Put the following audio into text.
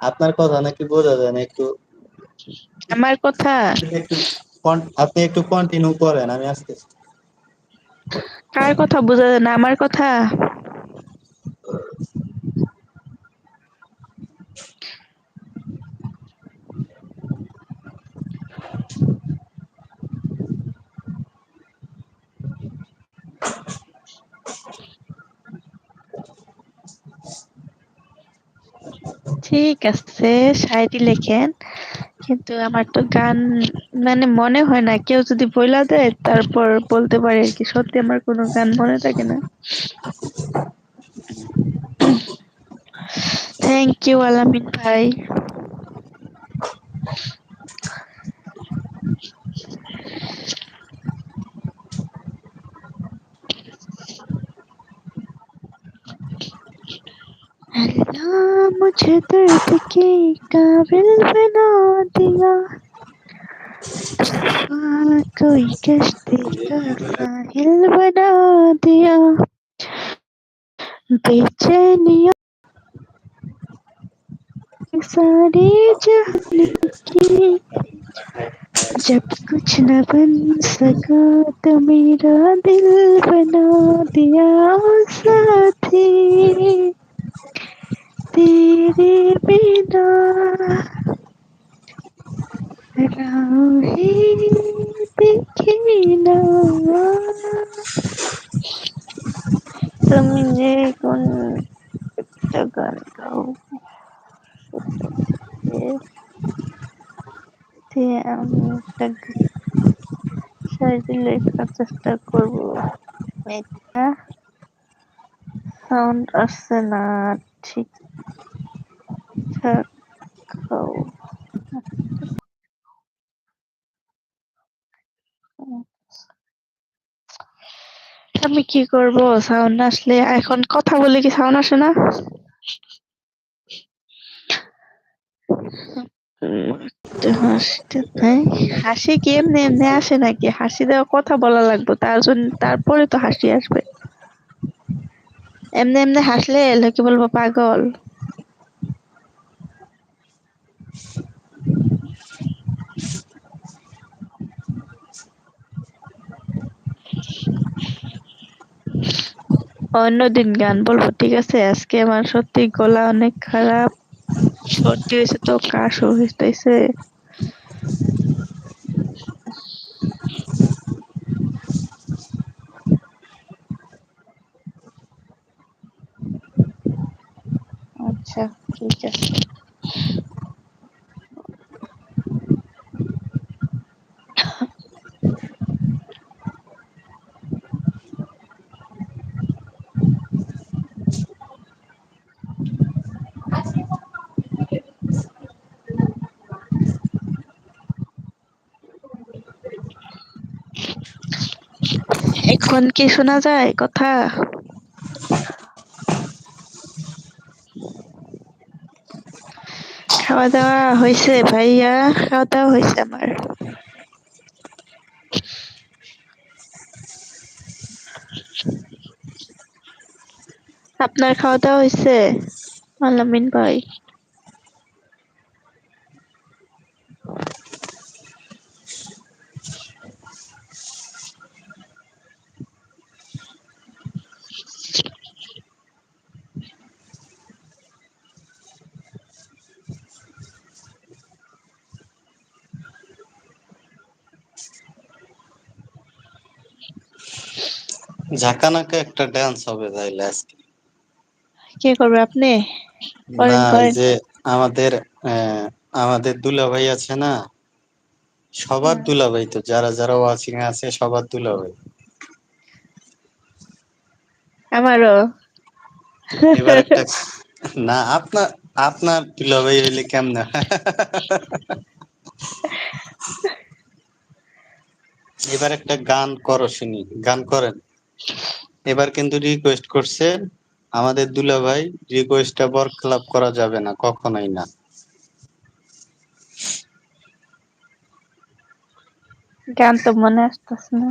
আপনার কথা নাকি বোঝা যায় না একটু আমার কথা? আপনি একটু কন্টিনিউ করেন আমি আসতেছি। কার কথা বোঝা যায় না আমার কথা? ঠিক আছে শায়রি লেখেন কিন্তু আমার তো গান মানে মনে হয় না, কেউ যদি বইলা দেয় তারপর বলতে পারে আর কি, সত্যি আমার কোনো গান মনে থাকে না। থ্যাংক ইউ আলামিন ভাই। मुझे दर्द के काबिल बना दिया तूफान कोई कश्ती का साहिल बना दिया बेचैनियों सारी जहानी की जब कुछ न बन सका तो मेरा दिल बना दिया साथी তেরে বিনা তুমি যে কোন একটা গান গাও আমি একটা সাইডে লেখার চেষ্টা করব এটা সাউন্ড আসছে না ঠিক ঠাক আমি কি করব? সাউন্ড আসলে এখন কথা বলে কি সাউন্ড আসে না? হাসি কি এমনি এমনি আসে নাকি? হাসি দেওয়া কথা বলা লাগবে, তার জন্য তারপরে তো হাসি আসবে। এমনি এমনি হাসলে লোকে বলব, পাগল। অন্যদিন গান বলব, ঠিক আছে? আজকে আমার সত্যি গলা অনেক খারাপ, সর্দি হয়েছে তো, কাশও হইতেছে আচ্ছা ঠিক আছে। এখন কি শোনা যায় কথা? খাওয়া দাওয়া হয়েছে ভাইয়া? খাওয়া দাওয়া হয়েছে আমার। আপনার খাওয়া দাওয়া হয়েছে আলামিন ভাই। ঝাঁকানাকা একটা ডান্স হবে তাইলে আজকে। কে করবে আপনি? না করেন। করেন যে আমাদের আমাদের দুলাভাই আছে না সবার দুলাভাই তো যারা যারা ওয়াচিং আছে সবার দুলাভাই আমারও। এবার একটা না আপনার আপনার দুলাভাই হইলে কেমন? এবার একটা গান করো শুনি গান করেন। এবার কিন্তু রিকোয়েস্ট করছে, আমাদের দুলা ভাই রিকোয়েস্টটা বরখলাপ করা যাবে না, কখনোই না। গান তো মনে আসতেছে না।